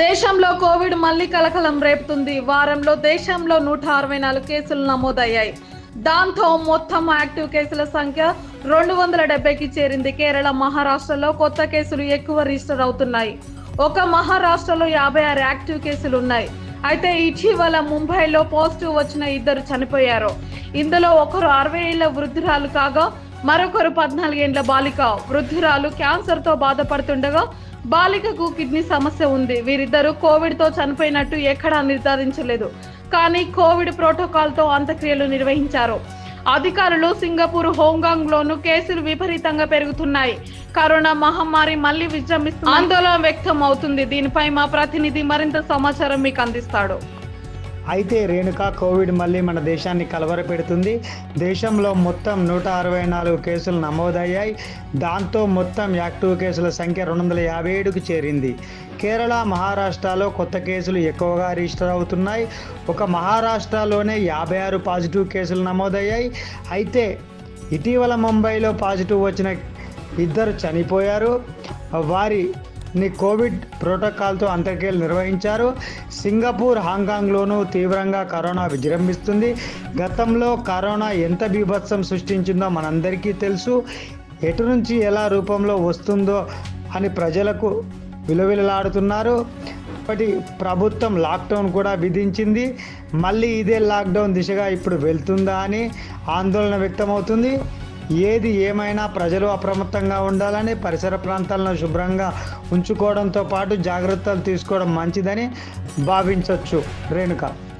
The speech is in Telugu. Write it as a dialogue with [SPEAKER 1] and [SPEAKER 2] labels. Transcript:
[SPEAKER 1] దేశంలో కోవిడ్ మళ్ళీ కలకలం రేపుతుంది. వారంలో దేశంలో నూట అరవై నాలుగు కేసులు నమోదయ్యాయి. దాంతో మొత్తం యాక్టివ్ కేసుల సంఖ్య రెండు వందల డెబ్బైకి చేరింది. కేరళ మహారాష్ట్రలో కొత్త కేసులు ఎక్కువ రిజిస్టర్ అవుతున్నాయి. ఒక మహారాష్ట్రలో యాభై ఆరు యాక్టివ్ కేసులు ఉన్నాయి. అయితే ఇటీవల ముంబైలో పాజిటివ్ వచ్చిన ఇద్దరు చనిపోయారు. ఇందులో ఒకరు అరవై ఏళ్ళ వృద్ధురాలు కాగా మరొకరు పద్నాలుగేండ్ల బాలిక. వృద్ధురాలు క్యాన్సర్తో బాధపడుతుండగా బాలికకు కిడ్నీ సమస్య ఉంది. వీరిద్దరూ కోవిడ్తో చనిపోయినట్టు ఎక్కడా నిర్ధారించలేదు. కానీ కోవిడ్ ప్రోటోకాల్తో అంత్యక్రియలు నిర్వహించారు. అధికారులు సింగపూర్ హోంకాంగ్ లోను కేసులు విపరీతంగా పెరుగుతున్నాయి. కరోనా మహమ్మారి మళ్ళీ విజృంభిస్తుంది ఆందోళన వ్యక్తం అవుతుంది దీనిపై మా ప్రతినిధి మరింత సమాచారం మీకు అందిస్తాడు.
[SPEAKER 2] అయితే రేణుక కోవిడ్ మళ్ళీ మన దేశాన్ని కలవరపెడుతుంది. దేశంలో మొత్తం నూట అరవై నాలుగు కేసులు నమోదయ్యాయి. దాంతో మొత్తం యాక్టివ్ కేసుల సంఖ్య రెండు వందల యాభై ఏడుకు చేరింది. కేరళ మహారాష్ట్రలో కొత్త కేసులు ఎక్కువగా రిజిస్టర్ అవుతున్నాయి. ఒక మహారాష్ట్రలోనే యాభై ఆరు పాజిటివ్ కేసులు నమోదయ్యాయి. అయితే ఇటీవల ముంబైలో పాజిటివ్ వచ్చిన ఇద్దరు చనిపోయారు. వారి ని కోవిడ్ ప్రోటోకాల్తో అంత్యక్రియలు నిర్వహించారు. సింగపూర్ హాంకాంగ్లోనూ తీవ్రంగా కరోనా విజృంభిస్తుంది. గతంలో కరోనా ఎంత బీభత్సం సృష్టించిందో మనందరికీ తెలుసు. ఎటు నుంచి ఎలా రూపంలో వస్తుందో అని ప్రజలకు విలువిలలాడుతున్నారు. ఇప్పటి ప్రభుత్వం లాక్డౌన్ కూడా విధించింది. మళ్ళీ ఇదే లాక్డౌన్ దిశగా ఇప్పుడు వెళ్తుందా అని ఆందోళన వ్యక్తమవుతుంది. ఏది ఏమైనా ప్రజలు అప్రమత్తంగా ఉండాలని పరిసర ప్రాంతాలను శుభ్రంగా ఉంచుకోవడంతో పాటు జాగ్రత్తలు తీసుకోవడం మంచిదని భావించవచ్చు రేణుక